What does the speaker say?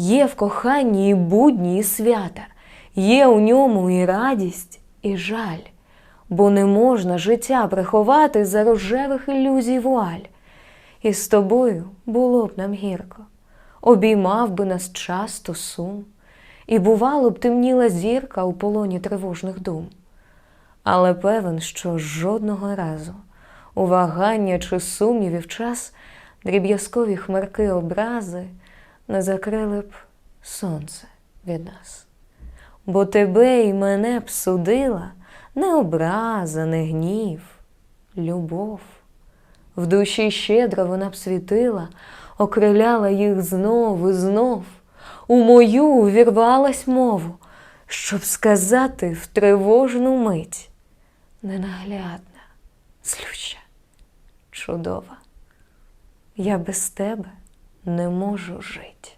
Є в коханні і будні, і свята, є у ньому і радість, і жаль, бо не можна життя приховати за рожевих ілюзій вуаль. І з тобою було б нам гірко, обіймав би нас часто сум, і бувало б темніла зірка у полоні тривожних дум. Але певен, що жодного разу у вагання чи сумнівів час дріб'язкові хмарки образи не закрили б сонце від нас. Бо тебе і мене б судила не образа, не гнів, любов. В душі щедро вона б світила, окриляла їх знов і знов, у мою увірвалась мову, щоб сказати в тривожну мить ненаглядна, злюща, чудова. Я без тебе не можу жить.